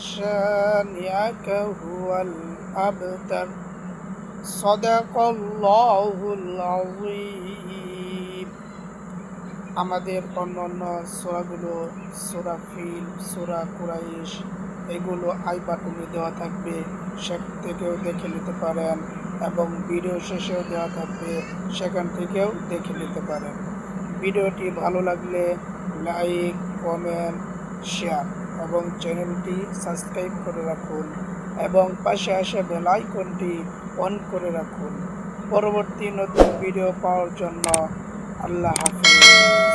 شانئك هو الأبتر صدق الله العظيم আমাদের অন্যান্য সোরাগুলো সোরা ফিল সোরা কুরাইশ এগুলো আই বাটনে দেওয়া থাকবে সেখান থেকেও দেখে নিতে পারেন এবং ভিডিও শেষেও দেওয়া থাকবে সেখান থেকেও দেখে নিতে পারেন ভিডিওটি ভালো লাগলে লাইক কমেন্ট শেয়ার এবং চ্যানেলটি সাবস্ক্রাইব করে রাখুন এবং পাশে আসে বেল আইকনটি অন করে রাখুন। পরবর্তী নতুন ভিডিও পাওয়ার জন্য আল্লাহ হাফিজ।